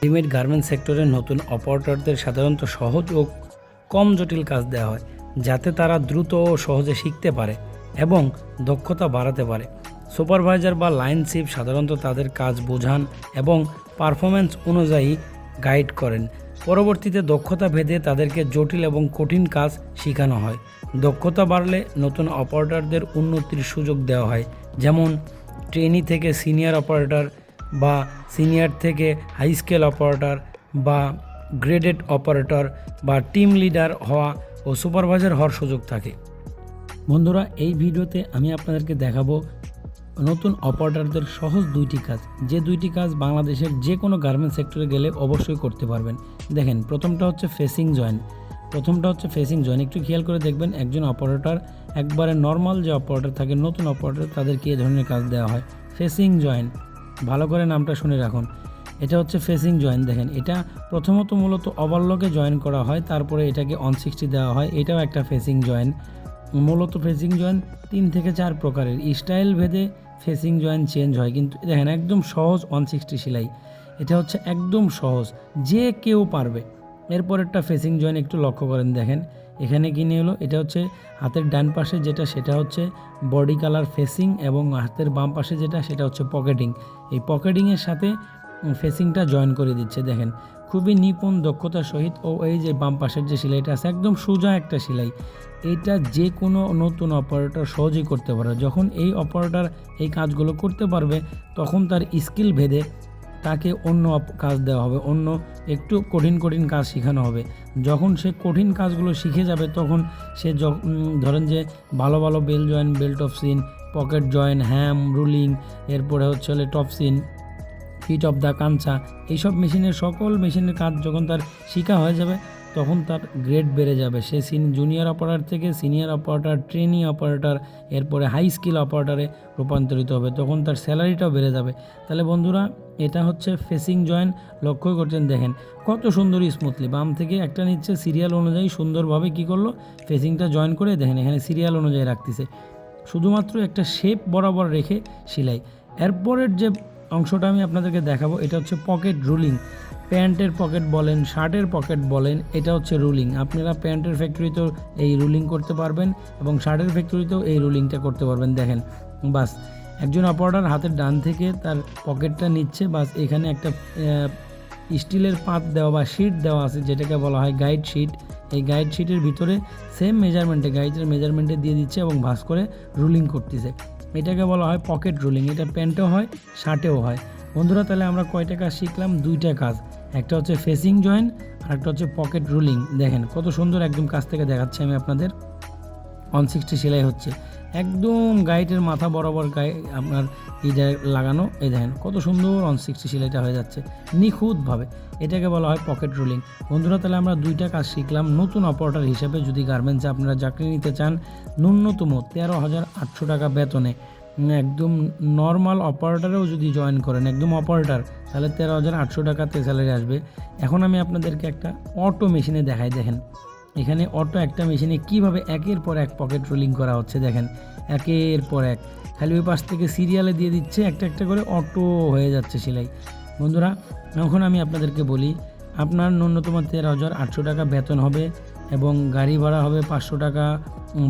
Readymade garment সেক্টরে নতুন অপারেটরদের সাধারণত সহজ ও কম জটিল কাজ দেওয়া হয়, যাতে তারা দ্রুত ও সহজে শিখতে পারে এবং দক্ষতা বাড়াতে পারে। সুপারভাইজার বা লাইন চিফ সাধারণত তাদের কাজ বোঝান এবং পারফরমেন্স অনুযায়ী গাইড করেন। পরবর্তীতে দক্ষতা ভেদে তাদেরকে জটিল এবং কঠিন কাজ শেখানো হয়। দক্ষতা বাড়লে নতুন অপারেটরদের উন্নতির সুযোগ দেওয়া হয়, যেমন ট্রেনি থেকে সিনিয়র অপারেটর বা সিনিয়র থেকে হাই স্কেল অপারেটর বা গ্রেডেড অপারেটর বা টিম লিডার হওয়া ও সুপারভাইজার হওয়ার সুযোগ থাকে। বন্ধুরা, এই ভিডিওতে আমি আপনাদেরকে দেখাবো নতুন অপারেটরদের সহজ দুইটি কাজ। যে দুইটি কাজ বাংলাদেশের যে কোনো গার্মেন্ট সেক্টরে গেলে অবশ্যই করতে পারবেন। দেখেন, প্রথমটা হচ্ছে ফেসিং জয়েন প্রথমটা হচ্ছে ফেসিং জয়েন একটু খেয়াল করে দেখবেন, একজন অপারেটর, একবারে নর্মাল যে অপারেটর থাকে, নতুন অপারেটর, তাদেরকে এই ধরনের কাজ দেওয়া হয়। ফেসিং জয়েন ভালো করে নামটা শুনে রাখুন। এটা হচ্ছে ফেসিং জয়েন দেখেন। এটা প্রথমত মূলত ওভারলকে জয়েন করা হয়, তারপরে এটাকে অন সিক্সটি দেওয়া হয়। এটাও একটা ফেসিং জয়েন মূলত ফেসিং জয়েন তিন থেকে চার প্রকারের। স্টাইল ভেদে ফেসিং জয়েন চেঞ্জ হয়। কিন্তু দেখেন, একদম সহজ ওয়ান সিক্সটি সেলাই। এটা হচ্ছে একদম সহজ। যে কেউ পারবে। এরপরেরটা ফেসিং জয়েন একটু লক্ষ্য করেন, দেখেন। এখানে কি নিয়ে হলো এটা হচ্ছে হাতের ডান পাশে যেটা, সেটা হচ্ছে বডি কালার ফেসিং এবং হাতের বাম পাশে যেটা, সেটা হচ্ছে পকেটিং এই পকেটিংয়ের সাথে ফেসিংটা জয়েন করে দিচ্ছে, দেখেন। খুবই নিপুণ দক্ষতার সহিত, ও এই যে বাম পাশের যে সেলাইটা আছে, একদম সোজা একটা সেলাই। এটা যে কোনো নতুন অপারেটর সহজেই করতে পারে যখন এই অপারেটর এই কাজগুলো করতে পারবে, তখন তার স্কিল ভেদে তাকে অন্য কাজ দেওয়া হবে, অন্য একটু কঠিন কঠিন কাজ শেখানো হবে। যখন সে কঠিন কাজগুলো শিখে যাবে, তখন সে ধরেন যে ভালো ভালো bell join, belt of seam, pocket join, hem, ruling, এরপরে হচ্ছে হলে top seam, fit of the Kancha, এইসব মেশিনের সকল মেশিনের কাজ যখন তার শিখা হয়ে যাবে তখন তার গ্রেড বেড়ে যাবে। সে জুনিয়র অপারেটর থেকে সিনিয়র অপারেটর ট্রেনি অপারেটর এরপরে হাই স্কিল অপারেটরে রূপান্তরিত হবে। তখন তার স্যালারিটাও বেড়ে যাবে। তাহলে বন্ধুরা, এটা হচ্ছে ফেসিং জয়েন লক্ষ্য করছেন, দেখেন কত সুন্দর স্মুথলি বাম থেকে একটা নিচ্ছে সিরিয়াল অনুযায়ী সুন্দরভাবে কি করল? ফেসিংটা জয়েন করে দেখেন, এখানে সিরিয়াল অনুযায়ী রাখতেছে। শুধুমাত্র একটা শেপ বরাবর রেখে সেলাই। এরপরের যে অংশটা আমি আপনাদেরকে দেখাবো, এটা হচ্ছে পকেট রুলিং প্যান্টের পকেট বলেন, শার্টের পকেট বলেন, এটা হচ্ছে রুলিং। আপনারা প্যান্টের ফ্যাক্টরিতেও এই রুলিং করতে পারবেন এবং শার্টের ফ্যাক্টরিতেও এই রুলিংটা করতে পারবেন। দেখেন, বাস, একজন অপারেটর হাতের ডান থেকে তার পকেটটা নিচ্ছে, বাস, এখানে একটা স্টিলের পাত দেওয়া বা শিট দেওয়া আছে, যেটাকে বলা হয় গাইড শিট। এই গাইড শিটের ভিতরে সেম মেজারমেন্টে গাইডের মেজারমেন্টে দিয়ে দিচ্ছে এবং ভাস করে রুলিং করতেছে। এটাকে বলা হয় পকেট রুলিং। এটা প্যান্টেও হয়, শার্টেও হয়। বন্ধুরা, তাহলে আমরা কয়টা কাজ শিখলাম? দুইটা কাজ একটা হচ্ছে ফেসিং জয়েন আর একটা হচ্ছে পকেট রুলিং দেখেন, কত সুন্দর একদম কাছ থেকে দেখাচ্ছি আমি আপনাদের। ওয়ান সিক্সটি সেলাই হচ্ছে। একদম গাইডের মাথা বরাবর গায়ে আপনার জায়গায় লাগানো, এই দেখেন, কত সুন্দর ওয়ান সিক্সটি সেলাইটা হয়ে যাচ্ছে। নিখুঁতভাবে। এটাকে বলা হয় পকেট রুলিং বন্ধুরা, তাহলে আমরা দুইটা কাজ শিখলাম। নতুন অপারেটর হিসেবে যদি গার্মেন্টসে আপনারা চাকরি নিতে চান, ন্যূনতম তেরো হাজার আটশো টাকা বেতনে একদম নর্মাল অপারেটারেও যদি জয়েন করেন, একদম অপারেটার তাহলে তেরো হাজার আটশো টাকাতে স্যালারি আসবে। এখন আমি আপনাদেরকে একটা অটো মেশিনে দেখাই, দেখেন। এখানে অটো একটা মেশিনে কীভাবে একের পর এক পকেট রোলিং করা হচ্ছে, দেখেন। একের পর এক। খালি ওই পাশ থেকে সিরিয়ালে দিয়ে দিচ্ছে, একটা একটা করে অটো হয়ে যাচ্ছে সেলাই। বন্ধুরা, এখন আমি আপনাদেরকে বলি, আপনার ন্যূনতম তেরো হাজার আটশো টাকা বেতন হবে এবং গাড়ি ভাড়া হবে পাঁচশো টাকা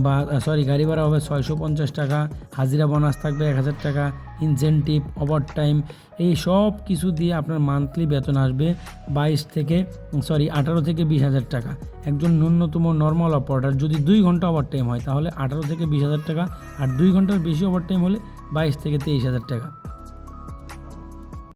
বা সরি গাড়ি ভাড়া হবে ছয়শো পঞ্চাশ টাকা, হাজিরা বোনাস থাকবে এক হাজার টাকা ইনসেন্টিভ ওভার টাইম এই সব কিছু দিয়ে আপনার মান্থলি বেতন আসবে বাইশ থেকে সরি আঠারো থেকে বিশ হাজার টাকা। একজন ন্যূনতম নর্মাল অপারেটর যদি দুই ঘণ্টা ওভার টাইম হয়, তাহলে আঠারো থেকে বিশ হাজার টাকা, আর দুই ঘণ্টার বেশি ওভার টাইম হলে বাইশ থেকে তেইশ হাজার টাকা।